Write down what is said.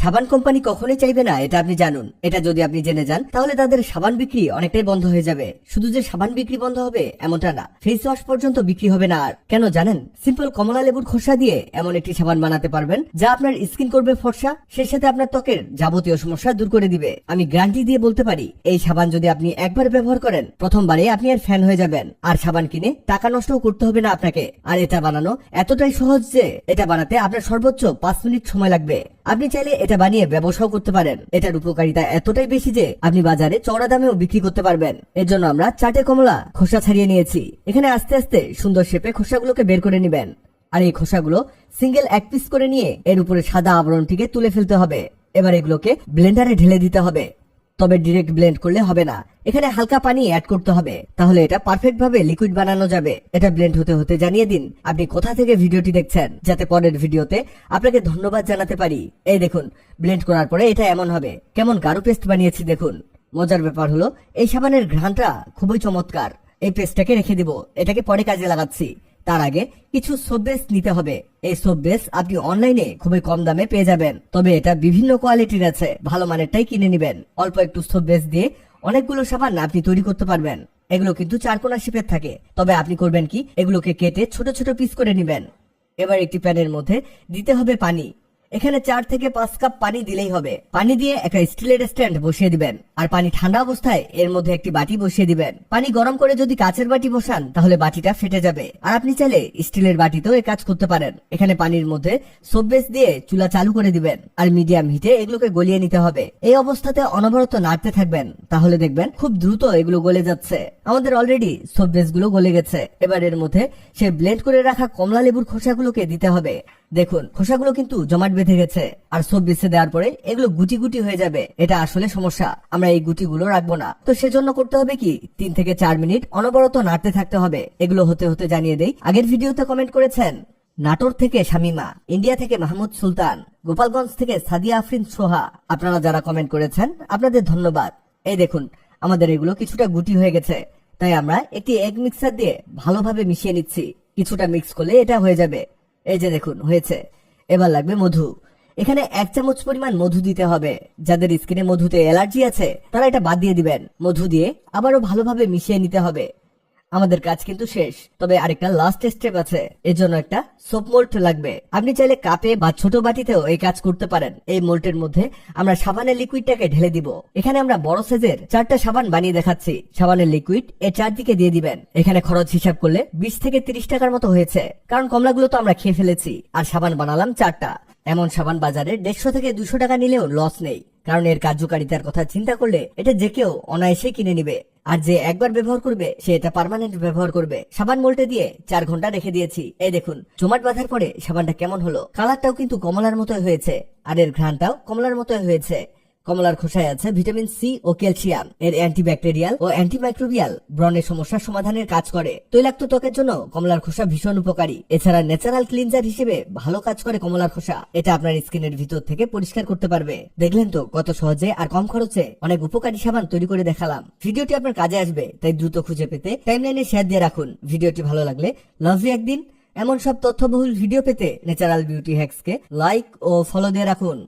সাবান কোম্পানি কখনোই চাইবে না, এটা আপনি জানুন। এটা যদি আপনি জেনে যান, তাহলে তাদের সাবান বিক্রি অনেকটাই বন্ধ হয়ে যাবে। শুধু যে সাবান বিক্রি বন্ধ হবে, এমনটা না। ফেস ওয়াশ পর্যন্ত বিক্রি হবে না আর। কেন জানেন? সিম্পল কমলা লেবুর খোসা দিয়ে এমন একটি সাবান বানাতে পারবেন, যা আপনার স্কিন করবে ফর্সা সেই সাথে আপনার ত্বকের যাবতীয় সমস্যা দূর করে দিবে। আমি গ্যারান্টি দিয়ে বলতে পারি, এই সাবান যদি আপনি একবার ব্যবহার করেন, প্রথমবারে আপনি আর ফ্যান হয়ে যাবেন। আর সাবান কিনে টাকা নষ্টও করতে হবে না আপনাকে। আর এটা বানানো এতটাই সহজ যে, এটা বানাতে আপনার সর্বোচ্চ পাঁচ মিনিট সময় লাগবে। আপনি চাইলে এটা বানিয়ে ব্যবসাও করতে পারেন। এটার উপকারিতা এতটাই বেশি যে আপনি বাজারে চড়া দামেও বিক্রি করতে পারবেন। এর জন্য আমরা চাটে কমলা খোসা ছাড়িয়ে নিয়েছি। এখানে আস্তে আস্তে সুন্দর শেপে খোসাগুলোকে বের করে নেবেন। আর এই খোসাগুলো সিঙ্গেল এক পিস করে নিয়ে এর উপরে সাদা আবরণটিকে তুলে ফেলতে হবে। এবার এগুলোকে ব্লেন্ডারে ঢেলে দিতে হবে। তবে ডিরেক্ট ব্লেন্ড করলে হবে না। এখানে হালকা পানি অ্যাড করতে হবে। তাহলে এটা পারফেক্ট ভাবে লিকুইড বানানো যাবে। এটা ব্লেন্ড হতে হতে জানিয়ে দিন, আপনি কোথা থেকে ভিডিওটি দেখছেন, যাতে পরের ভিডিওতে আপনাকে ধন্যবাদ জানাতে পারি। এই দেখুন ব্লেন্ড করার পরে এটা এমন হবে। কেমন গাঢ় পেস্ট বানিয়েছি দেখুন। মজার ব্যাপার হলো, এই সাবানের ঘ্রাণটা খুবই চমৎকার। এই পেস্টটাকে রেখে দিব। এটাকে পরে কাজে লাগাচ্ছি। তার আগে কিছু সোপ বেস নিতে হবে। এই সোপবেস আপনি অনলাইনে খুবই কম দামে পেয়ে যাবেন। তবে এটা বিভিন্ন কোয়ালিটির আছে, ভালো মানেরটাই কিনে নিবেন। অল্প একটু সোপ বেস দিয়ে অনেকগুলো সাবান আপনি তৈরি করতে পারবেন। এগুলো কিন্তু চারকোনা শিপের থাকে। তবে আপনি করবেন কি, এগুলোকে কেটে ছোট ছোট পিস করে নিবেন। এবার একটি প্যানের মধ্যে দিতে হবে পানি। এখানে চার থেকে পাঁচ কাপ পানি দিলেই হবে। পানি দিয়ে একটা স্টিলের স্ট্যান্ড বসিয়ে দিবেন। আর পানি ঠান্ডা অবস্থায় এর মধ্যে একটি বাটি বসিয়ে দিবেন। পানি গরম করে যদি কাচের বাটি বসান, তাহলে বাটিটা ফেটে যাবে। আর আপনি চাইলে স্টিলের বাটিতেও এই কাজ করতে পারেন। এখানে পানির মধ্যে সোপবেস দিয়ে চুলা চালু করে দিবেন। আর মিডিয়াম হিটে এগুলোকে গলিয়ে নিতে হবে। এই অবস্থাতে অনবরত নাড়তে থাকবেন। তাহলে দেখবেন খুব দ্রুত এগুলো গলে যাচ্ছে। আমাদের অলরেডি সোপ বেসগুলো গলে গেছে। এবার এর মধ্যে সে ব্লেন্ড করে রাখা কমলা লেবুর খোসাগুলোকে দিতে হবে। দেখুন, খোসাগুলো কিন্তু জমাট বেঁধে গেছে, আর সব বেছে দেওয়ার পরে এগুলো গুটি গুটি হয়ে যাবে। এটা আসলে সমস্যা। আমরা এই গুটিগুলো রাখব না। তো সেজন্য করতে হবে কি, তিন থেকে চার মিনিট অনবরত নাড়তে থাকতে হবে। এগুলো হতে হতে জানিয়ে দেই। আগের ভিডিওতে কমেন্ট করেছেন, নাটোর থেকে শামিমা, ইন্ডিয়া থেকে মাহমুদ সুলতান, গোপালগঞ্জ থেকে সাদিয়া আফরিন সোহা। আপনারা যারা কমেন্ট করেছেন, আপনাদের ধন্যবাদ। এই দেখুন, আমাদের এগুলো কিছুটা গুটি হয়ে গেছে। তাই আমরা একটি এগ মিক্সার দিয়ে ভালোভাবে মিশিয়ে নিচ্ছি। কিছুটা মিক্স করলে এটা হয়ে যাবে। এই যে দেখুন, হয়েছে। এবার লাগবে মধু। এখানে এক চামচ পরিমাণ মধু দিতে হবে। যাদের স্কিনে মধুতে অ্যালার্জি আছে, তারা এটা বাদ দিয়ে দিবেন। মধু দিয়ে আবারও ভালোভাবে মিশিয়ে নিতে হবে। আমাদের কাজ কিন্তু শেষ। তবে আরেকটা লাস্ট স্টেপ আছে। এর জন্য একটা সোপ মোল্ড লাগবে। আপনি চাইলে কাপে বা ছোট বাটিতেও এই কাজ করতে পারেন। এই মোল্টের মধ্যে আমরা সাবানের লিকুইডটাকে ঢেলে দিব। এখানে আমরা বড় সাইজের চারটা সাবান বানিয়ে দেখাচ্ছি। সাবানের লিকুইড এর চারদিকে দিয়ে দিবেন। এখানে খরচ হিসাব করলে বিশ থেকে তিরিশ টাকার মতো হয়েছে। কারণ কমলাগুলো তো আমরা খেয়ে ফেলেছি। আর সাবান বানালাম চারটা। এমন সাবান বাজারে দেড়শো থেকে দুশো টাকা নিলেও লস নেই। কারণ এর কার্যকারিতার কথা চিন্তা করলে এটা যে কেউ অনায়াসে কিনে নিবে। আর যে একবার ব্যবহার করবে, সে এটা পারমানেন্ট ব্যবহার করবে। সাবান মোল্টে দিয়ে চার ঘণ্টা রেখে দিয়েছি। এই দেখুন, জমাট বাঁধার পরে সাবানটা কেমন হলো? কালারটাও কিন্তু কমলার মতো হয়েছে। আর এর ঘ্রানটাও কমলার মতো হয়েছে। কমলার খোসায় আছে ভিটামিন সি ও ক্যালসিয়াম। এর অ্যান্টিব্যাকটেরিয়াল ও অ্যান্টিমাইক্রোবিয়াল ব্রণের সমস্যার সমাধানের কাজ করে। তৈলাক্ত ত্বকের জন্য কমলার খোসা ভীষণ উপকারী। এছাড়া ন্যাচারাল ক্লিনজার হিসেবে ভালো কাজ করে কমলার খোসা। এটা আপনার স্কিনের ভিতর থেকে পরিষ্কার করতে পারবে। দেখলেন তো কত সহজে আর কম খরচে অনেক উপকারী সাবান তৈরি করে দেখালাম। ভিডিওটি আপনার কাজে আসবে, তাই দ্রুত খুঁজে পেতে টাইমলাইনে শেয়ার দিয়ে রাখুন। ভিডিওটি ভালো লাগলে লাভ ইউ একদিন। এমন সব তথ্যবহুল ভিডিও পেতে ন্যাচারাল বিউটি হ্যাক্সকে লাইক ও ফলো দিয়ে রাখুন।